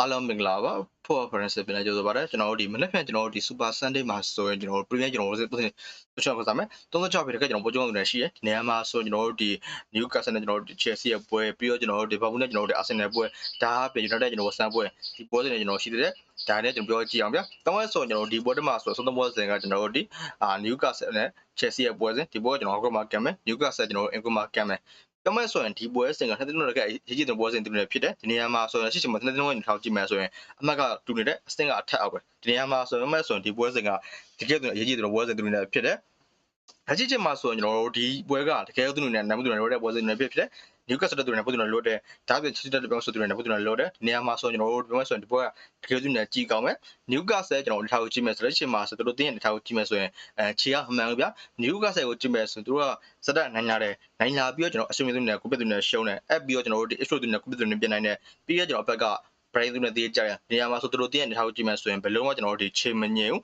အားလုံးမင်္ဂလာပါဖို့ reference ပြန်လဲကြိုဆိုပါရစေကျွန်တော်တို့ဒီမနေ့ပြန်ကျွန်တော်တို့ဒီ super sunday မှာဆိုရင်ကျွန်တော်တို့ premier ကျွန်တော်တို့ပုံစံပုံစံကစားမယ်36ပြည့်တကကျွန်တော်ပို့ကြုံနေရှိရဒီနေရာမှာဆိုကျွန်တော်တို့ဒီ Newcastle နဲ့ကျွန်တော်တို့ Chelsea ရဲ့ပွဲပြီးတော့ကျွန်တော်တို့ Liverpool နဲ့ကျွန်တော်တို့ Arsenal ပွဲဒါအပြင် United ကျွန်တော်တို့ဆန်ပွဲဒီပွဲစဉ်တွေကျွန်တော်ရှိသေးတယ်ဒါနဲ့ကျွန်တော်ပြောကြည့်အောင်ဗျာတောင်းရဲဆိုကျွန်တော်တို့ဒီပွဲတမှာဆိုဆုံးသပွဲစဉ်ကကျွန်တော်တို့ဒီအာ Newcastle နဲ့ Chelsea ရဲ့ပွဲစဉ်ဒီပွဲကျွန်တော်တို့ကမှကမ်းမယ် Newcastle ကျွန်တော်တို့အင်ကွန်မှာကမ်းမယ် ပြောမယ်ဆိုရင်ဒီပွဲစဉ်ကနှစ်သိန်းလုံးတကရေးကြည့်တဲ့ပွဲစဉ်တူနေဖြစ်တယ်ဒီနေရာမှာဆိုရင်ရှိချင်မှနှစ်သိန်းလုံးနဲ့ထောက်ကြည့်မယ်ဆိုရင်အမှတ်ကတူနေတဲ့အစတင်ကအထက်အောက်ပဲဒီနေရာမှာဆိုရင်မဲ့ဆိုရင်ဒီပွဲစဉ်ကတကယ်တူရေးကြည့်တဲ့ပွဲစဉ်တူနေဖြစ်တယ်အကြည့်ချင်မှာဆိုရင်ကျွန်တော်တို့ဒီပွဲကတကယ်တူနေနဲ့နာမတူနေလို့တဲ့ပွဲစဉ်တွေဖြစ်ဖြစ်တယ် Newcastle တူနေပုံတူနေလို့တဲ့ဒါပြင် Chelsea တူပြောဆိုတူနေပုံတူနေလို့တဲ့ဒီနေရာမှာဆိုရင်ကျွန်တော်တို့ပြောမယ်ဆိုရင်ဒီပွဲကတကယ်တူနေကြည့်ကောင်းမယ် Newcastle ကျွန်တော်တို့ထားကိုကြည့်မယ်ဆိုတော့ချိန်မှာဆိုတို့တင်းရထားကိုကြည့်မယ်ဆိုရင်အဲခြေကအမှန်ဗျာ Newcastle ကိုကြည့်မယ်ဆိုရင်တို့ကစက်တက်နိုင်လာတယ်နိုင်လာပြီးတော့ကျွန်တော်အရှုံးသူနဲ့ကိုပစ်သူနဲ့ရှုံးတယ်အဲ့ပြီးတော့ကျွန်တော်တို့ဒီ extra သူနဲ့ကိုပစ်သူနဲ့ပြင်နိုင်တယ်ပြီးတော့ကျွန်တော်ဘက်က brain သူနဲ့တေးကြတယ်ဒီနေရာမှာဆိုတို့တင်းရထားကိုကြည့်မယ်ဆိုရင်ဘယ်လုံးကကျွန်တော်တို့ဒီချိန်မငြိမ်ဘူး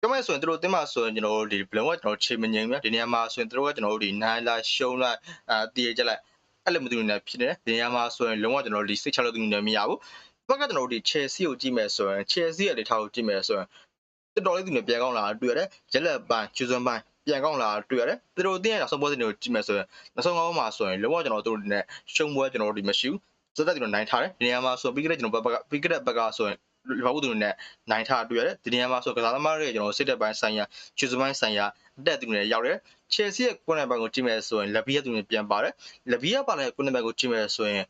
ပြောမယ်ဆိုရင်တို့တင်းမှာဆိုရင်ကျွန်တော်တို့ဒီဘလုံးကကျွန်တော်ချိန်မငြိမ်ဗျာဒီနေရာမှာဆိုရင်တို့ကကျွန်တော်တို့ဒီနိုင်လာရှုံးလိုက်အာတေးကြလိုက် အဲ့လိုမတူနေဖြစ်နေတယ်ဒီနေရာမှာဆိုရင်လုံးဝကျွန်တော်တို့ဒီစိတ်ချလို့သူနဲ့မရဘူးဘက်ကကျွန်တော်တို့ဒီ Chelsea ကိုကြည့်မယ်ဆိုရင် Chelsea ရဲ့လေထားကိုကြည့်မယ်ဆိုရင်တော်တော်လေးသူနဲ့ပြန်ကောင်းလာတွေ့ရတယ်ရက်လက်ပိုင်းကျူစွန်ပိုင်းပြန်ကောင်းလာတွေ့ရတယ်သူတို့တင်းရအောင်ဆုံးပွဲစဉ်တွေကိုကြည့်မယ်ဆိုရင်နောက်ဆုံးကောင်းမှာဆိုရင်လုံးဝကျွန်တော်တို့ဒီနဲ့ရှုံးပွဲကျွန်တော်တို့ဒီမရှိဘူးစသက်ကျွန်တော်နိုင်ထားတယ်ဒီနေရာမှာဆိုပြီးကြတဲ့ကျွန်တော်ဘက်ကပြီးကြတဲ့ဘက်ကဆိုရင် ဘာလို့သူနဲ့နိုင်ထားတွေ့ရတယ်ဒီနေရာမှာဆိုကစားသမားတွေကျွန်တော်စိတ်သက်ပိုင်းဆိုင်ရာကျူစွန်ပိုင်းဆိုင်ရာအတက်သူနဲ့ရောက်တယ် Chelsea ရဲ့ကွန်နံပါတ်ကိုကြည့်မယ်ဆိုရင်လက်ဘီရဲ့သူနဲ့ပြန်ပါတယ်လက်ဘီရဲ့ပါတဲ့ကွန်နံပါတ်ကိုကြည့်မယ်ဆိုရင်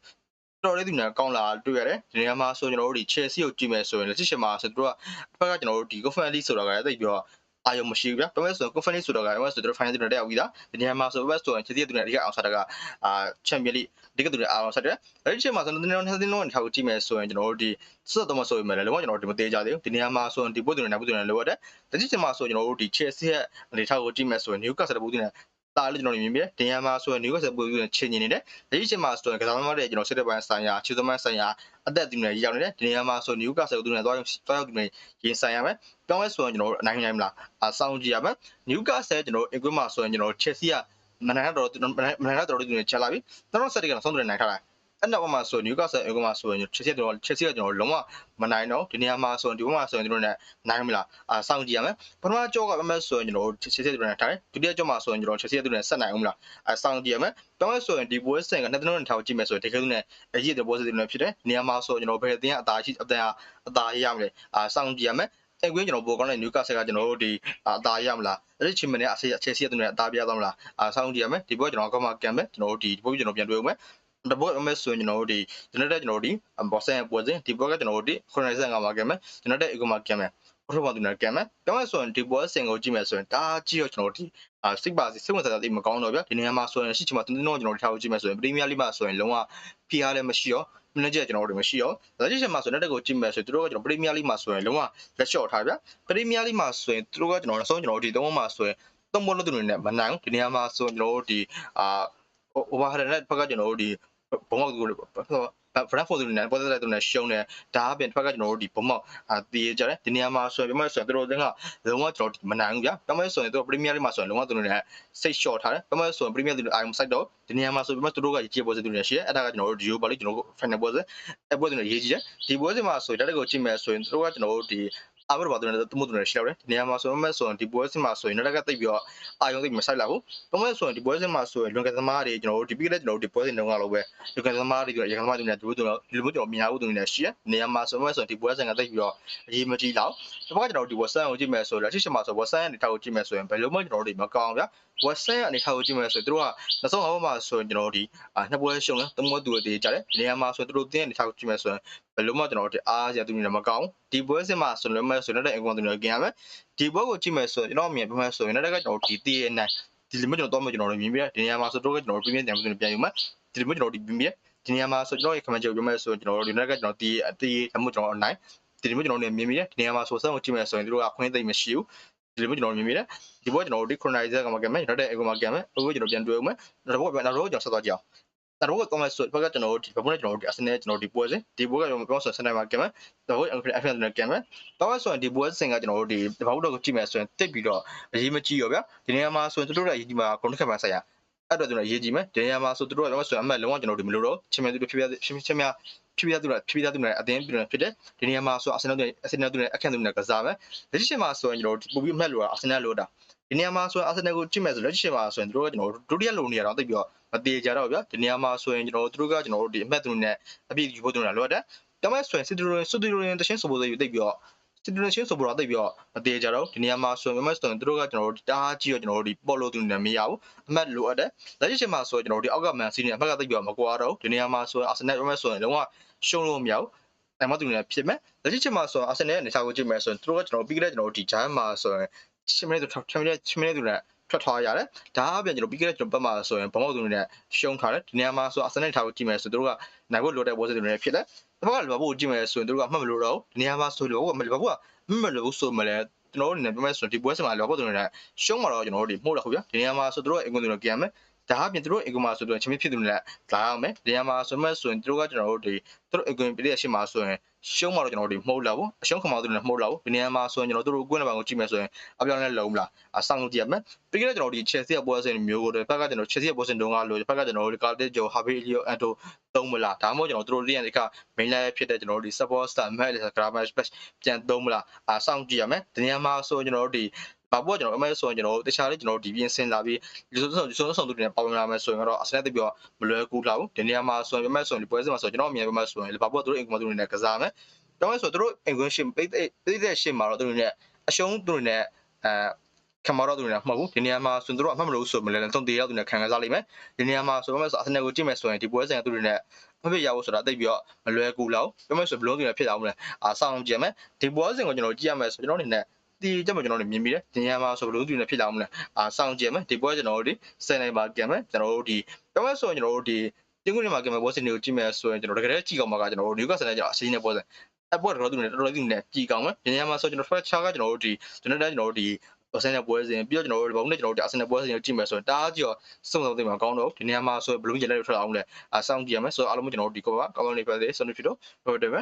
တော်လေးသူနဲ့ကောင်းလာတွေ့ရတယ်ဒီနေရာမှာဆိုကျွန်တော်တို့ဒီ Chelsea ကိုကြည့်မယ်ဆိုရင်လက်ရှိချိန်မှာဆိုတော့ဘက်ကကျွန်တော်တို့ဒီ Conference ဆိုတာကလည်းတိတ်ပြီးတော့ အာယုံမရှိဘူးဗျာ။ဘာလို့လဲဆိုတော့ conference ဆိုတော့ကဘာလို့ဆိုတော့ final တွေတက်ရောက်ပြီးသား။ဒီနေရာမှာဆိုဘက်ဆိုရင်ချစ်တဲ့သူတွေအဓိကအောင်စားတာကအာ champion league အဓိကသူတွေအောင်စားတယ်။အဲဒီချိန်မှာဆိုတော့ဒီနေရာနှစ်သိန်းလုံးနဲ့ထားကိုကြည့်မယ်ဆိုရင်ကျွန်တော်တို့ဒီစက်တော့မဆိုရင်လည်းလုံးဝကျွန်တော်တို့ဒီမသေးကြသေးဘူး။ဒီနေရာမှာဆိုရင်ဒီပုတ်တွေနဲ့ပုတ်တွေနဲ့လိုရတယ်။ဒီချိန်မှာဆိုကျွန်တော်တို့ဒီ Chelsea ရဲ့အနေထားကိုကြည့်မယ်ဆိုရင် Newcastle ပုတ်တွေနဲ့ တားလို့ကျွန်တော်မြင်ပြီးတယ်။ဒီနေရာမှာဆိုရင် Newcastle ပုတ်တွေနဲ့ချင်းနေနေတယ်။ဒီချိန်မှာဆိုရင်ကစားသမားတွေကျွန်တော်စစ်တဲ့ပိုင်းဆိုင်ရာချူသမားဆိုင်ရာအသက်သူတွေရောက်နေတယ်။ဒီနေရာမှာဆို Newcastle သူတွေနဲ့တွားတွားရောက်သူတွေရင်ဆိုင်ရမယ်။ပြောင်းလဲဆိုရင်ကျွန်တော်တို့အနိုင်နိုင်မလားအဆောင်ကြည့်ရမယ်နျူကာဆယ်ကျွန်တော်တို့အင်ကွင်းမှာဆိုရင်ကျွန်တော်တို့ချက်စီကမနိုင်တော့မနိုင်တော့တော်တော်တို့ချက်လာပြီကျွန်တော်ဆက်တက်ကဆုံးတယ်နိုင်ထားလိုက် အဲ့နောက်မှာဆိုနျူကာဆယ်အင်ကွင်းမှာဆိုရင်ချက်စီကျွန်တော်ချက်စီကကျွန်တော်လုံးဝမနိုင်တော့ဒီနေရာမှာဆိုရင်ဒီဘက်မှာဆိုရင်ကျွန်တော်တို့နိုင်မလားအဆောင်ကြည့်ရမယ်ပထမကြောကမမဆိုရင်ကျွန်တော်တို့ချက်စီတို့နဲ့ထားတယ်ဒုတိယကြောမှာဆိုရင်ကျွန်တော်ချက်စီတို့နဲ့ဆက်နိုင်အောင်မလားအဆောင်ကြည့်ရမယ်ပြောင်းလဲဆိုရင်ဒီပွဲစင်ကနှစ်သုံးနဲ့ထားကြည့်မယ်ဆိုရင်တကယ်လို့နဲ့အရေးတဲ့ပွဲစင်တွေဖြစ်တယ်နေရာမှာဆိုကျွန်တော်ဘယ်အတင်းအသာရှိအတန်အသာရရမလဲအဆောင်ကြည့်ရမယ်အဲ့ကွင်းကျွန်တော်ပိုကောင်းတဲ့နျူကာဆယ်ကကျွန်တော်တို့ဒီအသားရမလားအဲ့ဒီချိန်မနဲ့အဆေအခြေစီရတဲ့အသားပြသွားမလားအဆောင်းကြည့်ရမယ်ဒီဘက်ကျွန်တော်ကောက်မှကန်မယ်ကျွန်တော်တို့ဒီဒီဘက်ကျွန်တော်ပြန်တွေ့အောင်မယ် တဘောအမဲဆိုရင်ကျွန်တော်တို့ဒီကျွန်တော်တို့ကျွန်တော်တို့ဒီဘောဆန်ပွဲစဉ်ဒီဘက်ကကျွန်တော်တို့ဒီ95မှာကန်မယ်ကျွန်တော်တို့အကူမှာကန်မယ်ပထမတူနဲ့ကန်မယ်တောင်းရဆိုရင်ဒီပွဲစင်ကိုကြည့်မယ်ဆိုရင်ဒါကြည့်ရကျွန်တော်တို့ဒီအာစိတ်ပါစိတ်ဝင်စားတာတိမကောင်းတော့ဗျဒီနေရာမှာဆိုရင်ရှိချင်မှတင်းတင်းတော့ကျွန်တော်တို့ထားဖို့ကြည့်မယ်ဆိုရင်ပရီးမီးယားလိမှာဆိုရင်လုံးဝဖိအားလည်းမရှိရောမင်းကြီးကျွန်တော်တို့မရှိရောဒါကြည့်ချက်မှာဆိုရင်တက်ကိုကြည့်မယ်ဆိုရင်တို့ကကျွန်တော်ပရီးမီးယားလိမှာဆိုရင်လုံးဝလက်လျှော့ထားဗျပရီးမီးယားလိမှာဆိုရင်တို့ကကျွန်တော်ဆုံးကျွန်တော်တို့ဒီသုံးမှာဆိုရင်သုံးဘလို့တူနေနဲ့မနိုင်ဒီနေရာမှာဆိုရင်ကျွန်တော်တို့ဒီအာ overhead နဲ့ဘက်ကကျွန်တော်တို့ဒီ ဘုံမောက်သူဖရန်ဖို့သူနဲ့ပေါ်တဲ့သူနဲ့ရှုံးတယ်ဒါအပြင်တစ်ဖက်ကကျွန်တော်တို့ဒီဘုံမောက်အာတည်ကြတယ်ဒီနေရာမှာဆိုရင်ပြမဆိုရင်တို့တွေကလုံးဝကျွန်တော်မနိုင်ဘူးဗျာပြမဆိုရင်တို့ပရီးမီးယားလိမှာဆိုရင်လုံးဝသူတို့နဲ့စိတ်လျှော့ထားတယ်ပြမဆိုရင်ပရီးမီးယားသူအာယုံစိုက်တော့ဒီနေရာမှာဆိုပြမတို့ကရေးကြည့်ပွဲစသူတွေရှိတယ်အဲ့ဒါကကျွန်တော်တို့ဒီယိုပါလိကျွန်တော်တို့ final ပွဲစအဲ့ပွဲတွေရေးကြည့်တယ်ဒီပွဲစမှာဆိုရင်တက်ကိုကြည့်မယ်ဆိုရင်တို့ကကျွန်တော်တို့ဒီ အဘရဘာသူနဲ့တမှုသူနဲ့ရှောက်တယ်ဒီနေရာမှာဆိုမှဆိုရင်ဒီပွဲစဉ်မှာဆိုရင်နောက်ကတိတ်ပြီးတော့အာယုံတိတ်မဆိုင်လာဘူး။ဘာမှဆိုရင်ဒီပွဲစဉ်မှာဆိုရင်လွန်ကသမားတွေကျွန်တော်တို့ဒီပြီးတဲ့ကျွန်တော်တို့ဒီပွဲစဉ်တုန်းကလိုပဲလွန်ကသမားတွေရခိုင်သမားတွေနဲ့တို့တို့ဒီလိုမျိုးကျွန်တော်မြင်ရဘူးသူနဲ့ရှိရ။နေရာမှာဆိုမှဆိုရင်ဒီပွဲစဉ်ကတိတ်ပြီးတော့အရေးမကြီးတော့ဒီဘက်ကကျွန်တော်တို့ဒီဝက်ဆန်ကိုကြည့်မယ်ဆိုတော့အရှိရှိမှာဆိုဝက်ဆန်ရဲ့အနေထားကိုကြည့်မယ်ဆိုရင်ဘယ်လိုမှကျွန်တော်တို့ဒီမကောင်းဗျာ။ဝက်ဆန်ရဲ့အနေထားကိုကြည့်မယ်ဆိုရင်တို့ကနောက်ဆုံးအောင်မှာဆိုရင်ကျွန်တော်တို့ဒီနှစ်ပွဲရှုံးတယ်သုံးပွဲသူတွေကြတယ်ဒီနေရာမှာဆိုရင်တို့တင်းအနေထားကိုကြည့်မယ်ဆိုရင် ဘယ်လိုမှကျွန်တော်တို့အားရသူတွေမကောင်းဒီပွဲစဉ်မှာဆိုလို့မဲ့ဆိုတော့တဲ့အကွန်သူတွေกินရမယ်ဒီပွဲကိုကြည့်မယ်ဆိုရင်ကျွန်တော်မြင်ပြမယ်ဆိုရင်လည်းကကျွန်တော်ဒီတည်ရနိုင်ဒီလိုမျိုးကျွန်တော်တော့ကျွန်တော်တို့မြင်ပြဒီနေရာမှာဆိုတော့ကျွန်တော် premium တန်ဖိုးတွေပြန်ယူမယ်ဒီလိုမျိုးကျွန်တော်ဒီမြင်ပြဒီနေရာမှာဆိုကျွန်တော်ရဲ့ comment ချုပ်ပြမယ်ဆိုကျွန်တော်တို့ဒီနေ့ကကျွန်တော်တည်တည်တမှုကျွန်တော် online ဒီလိုမျိုးကျွန်တော်တို့မြင်ပြဒီနေရာမှာဆိုစမ်းကိုကြည့်မယ်ဆိုရင်တို့ကအခွင့်အရေးမရှိဘူးဒီလိုမျိုးကျွန်တော်မြင်မိတယ်ဒီဘောကျွန်တော်တို့ဒီ chronologizer ကမှကမယ်ကျွန်တော်တဲ့အကူမှာကမယ်အခုကျွန်တော်ပြန်တွေ့အောင်မယ်နောက်ဘောပြန်နောက်တော့ကျွန်တော်ဆက်သွားကြည့်အောင် နောက်တော့ကောင်းမယ်ဆိုဘက်ကကျွန်တော်တို့ဒီဘက်နဲ့ကျွန်တော်တို့ဒီအစနဲ့ကျွန်တော်ဒီပွဲစဉ်ဒီပွဲကကျွန်တော်ပြောဆိုစနေမှာကမယ်တော့အဖရန်နဲ့ကမယ်တော့ဆိုရင်ဒီပွဲစဉ်ကကျွန်တော်တို့ဒီဘာလို့တော့ကြည့်မယ်ဆိုရင်တိတ်ပြီးတော့အရေးမကြီးရောဗျာဒီနေရာမှာဆိုရင်တို့တို့ရဲ့အရေးကြီးမှာ control ခက်မှာဆိုင်ရအဲ့တော့ကျွန်တော်ရေးကြည့်မယ်ဒီနေရာမှာဆိုတို့တို့ကတော့ဆိုအမှတ်လုံးဝကျွန်တော်တို့မလို့တော့ချင်းမြသူတို့ဖြစ်ဖြစ်ချင်းချင်းများဖြစ်ပြသူနဲ့ဖြစ်ပြသူနဲ့အသင်းပြုနေဖြစ်တယ်ဒီနေရာမှာဆိုအာဆင်နယ်တွေအာဆင်နယ်တွေနဲ့အခန့်သူနဲ့ကစားမယ်လက်ရှိချိန်မှာဆိုရင်ကျွန်တော်တို့ပိုပြီးအမှတ်လို့အာဆင်နယ်လို့တာ ဒီနေရာမှာဆိုရင်အာဆင်နယ်ကိုကြည့်မယ်ဆိုလက်ရှိချိန်မှာဆိုရင်တို့ကကျွန်တော်တို့ဒုတိယလုံနေရတော့တိတ်ပြီးတော့မသေးကြတော့ဗျာဒီနေရာမှာဆိုရင်ကျွန်တော်တို့ကကျွန်တော်တို့ဒီအမှတ်သူနဲ့အပြည့်ယူဖို့တုံးတာလိုတယ်ဒါမဲ့ဆိုရင်စစ်တူရင်စစ်တူရင်တချင်းဆိုဖို့တိတ်ပြီးတော့စစ်တူရင်ချင်းဆိုဖို့တော့တိတ်ပြီးတော့မသေးကြတော့ဒီနေရာမှာဆိုရင်မမဆိုရင်တို့ကကျွန်တော်တို့တားကြည့်တော့ကျွန်တော်တို့ဒီပေါ်လို့သူနဲ့မရဘူးအမှတ်လိုအပ်တယ်လက်ရှိချိန်မှာဆိုရင်ကျွန်တော်တို့ဒီအောက်ကမန်စီးနေအမှတ်ကတိတ်ပြီးတော့မကွာတော့ဒီနေရာမှာဆိုရင်အာဆင်နယ်မမဆိုရင်လုံးဝရှုံးလို့မရဘူးတိုင်မသူနဲ့ဖြစ်မယ်လက်ရှိချိန်မှာဆိုရင်အာဆင်နယ်ရဲ့အနေအထားကိုကြည့်မယ်ဆိုရင်တို့ကကျွန်တော်ပြီးခဲ့တဲ့ကျွန်တော်တို့ဒီဂျိုင်းမှာဆိုရင် 10မိနစ်10မိနစ်10မိနစ်သူနဲ့ထွက်သွားရတယ်ဒါအပြင်ကျွန်တော်ပြီးခဲ့တဲ့ကျွန်တော်ဘက်မှာဆိုရင်ဘမောက်သူနဲ့ရှုံးထားတယ်ဒီနေရာမှာဆိုအာဆင်နယ်ထားကိုကြည့်မယ်ဆိုတို့ကနိုင်ဖို့လိုတဲ့ဘောစတွေနဲ့ဖြစ်တယ်ဒီဘက်ကလီဗာပူးကိုကြည့်မယ်ဆိုရင်တို့ကအမှတ်မလို့တော့ဒီနေရာမှာဆိုလို့လီဗာပူးကမမလို့ဆိုမလဲကျွန်တော်တို့နေပြမယ်ဆိုရင်ဒီပွဲစဉ်မှာလီဗာပူးတို့နဲ့ရှုံးမှာတော့ကျွန်တော်တို့ဒီမှုတ်တော့ဟုတ်ဗျာဒီနေရာမှာဆိုတို့ကအင်ကွန်တို့ကကြံမယ် ဒါအပြင်တို့အင်ကွန်မှာဆိုတော့ချင်းဖြစ်သူနဲ့လာအောင်မယ်ဒီနေရာမှာဆိုမဲ့ဆိုရင်တို့ကကျွန်တော်တို့ဒီတို့အင်ကွန်ပြည့်ရရှိမှာဆိုရင်ရှုံးမှာတော့ကျွန်တော်တို့ဒီမှုတ်လာဘူးအရှုံးခမောက်တို့နဲ့မှုတ်လာဘူးဒီနေရာမှာဆိုရင်ကျွန်တော်တို့ကွင်းနံပါတ်ကိုကြည့်မယ်ဆိုရင်အပြောင်းလဲလုံးမလားအဆောင်လို့ကြည့်ရမယ်ပြီးခဲ့တဲ့ကျွန်တော်တို့ဒီ Chelsea ရဲ့ပွဲစဉ်မျိုးကိုတော့ဘက်ကကျွန်တော် Chelsea ရဲ့ပွဲစဉ်တုန်းကလို့ဘက်ကကျွန်တော်တို့ Cardiff ကျော် Harvey Elliott အန်တိုသုံးမလားဒါမှမဟုတ်ကျွန်တော်တို့လီယန်ဒီက main line ဖြစ်တဲ့ကျွန်တော်တို့ဒီ support star match လေး grammar splash ပြန်သုံးမလားအဆောင်ကြည့်ရမယ်ဒီနေရာမှာဆိုကျွန်တော်တို့ဒီ ဘာပေါ်ကျွန်တော်အမဲဆိုရင်ကျွန်တော်တို့တခြားလေးကျွန်တော်တို့ဒီပြင်ဆင်လာပြီးဒီဆိုဆိုဆိုဆောင်သူတွေနဲ့ပေါဝင်လာမယ်ဆိုရင်တော့အစနဲ့တပြောမလွယ်ကူလာဘူးဒီနေရာမှာဆိုရင်အမဲဆိုရင်ဒီပွဲစဉ်မှာဆိုကျွန်တော်အမြင်ပြမယ်ဆိုရင်ဘာပေါ်သူတို့အင်ကွန်သူတွေနဲ့ကစားမယ်ဒါမှမဟုတ်ဆိုသူတို့အင်ကွန်ရှင်ပိတ်ပိတ်တဲ့ရှင်မှာတော့သူတို့နဲ့အရှုံးသူတွေနဲ့အဲခံမတော့သူတွေနဲ့မဟုတ်ဘူးဒီနေရာမှာဆိုသူတို့အမှတ်မလို့ဆိုမလဲတုံတေရောက်သူနဲ့ခံကစားလိမ့်မယ်ဒီနေရာမှာဆိုတော့ဆိုအစနဲ့ကိုကြည့်မယ်ဆိုရင်ဒီပွဲစဉ်ကသူတွေနဲ့မဖြစ်ရဘူးဆိုတာသိပြီးတော့မလွယ်ကူလောက်ပြောမယ်ဆိုဘလုံးတွေနဲ့ဖြစ်အောင်မလဲအာစောင့်ကြည့်မယ်ဒီပွဲစဉ်ကိုကျွန်တော်ကြည့်ရမယ်ဆိုကျွန်တော်အနေနဲ့ ဒီကြက်မကျွန်တော်တို့မြင်ပြီးတယ်ဒီညမှာဆိုဘလုံးတွေနဲ့ဖြစ်အောင်မလဲအာစောင့်ကြည့်မယ်ဒီပွဲကျွန်တော်တို့ဒီစနေပါကြံမယ်ကျွန်တော်တို့ဒီပြောမယ်ဆိုရင်ကျွန်တော်တို့ဒီတင်းကုန်းမှာကြံမယ်ပွဲစဉ်တွေကိုကြည့်မယ်ဆိုရင်ကျွန်တော်တကယ်ကြည့်ကောင်းမှာကကျွန်တော်တို့နယူကာဆယ်နဲ့ကျွန်တော်အစီအစဉ်ပွဲစဉ်အပေါ်တော့သူနဲ့တော်တော်ကြီးနဲ့ကြည်ကောင်းမယ်ဒီညမှာဆိုကျွန်တော်ဖက်ချာကကျွန်တော်တို့ဒီကျွန်တော်တို့ကျွန်တော်တို့ဒီအဆင်နဲ့ပွဲစဉ်ပြီးတော့ကျွန်တော်တို့ဘုံနဲ့ကျွန်တော်တို့အဆင်နဲ့ပွဲစဉ်ကိုကြည့်မယ်ဆိုရင်တအားကြီးတော့စုံစုံသိမှာကောင်းတော့ဒီနေရာမှာဆိုဘလုံးကျလက်တွေထွက်အောင်လဲအဆောင်ကြည့်ရမယ်ဆိုတော့အားလုံးကျွန်တော်တို့ဒီကောပါကောင်းကောင်းလေးပဲလေဆွနေဖြစ်တော့ဟုတ်တယ်ပဲ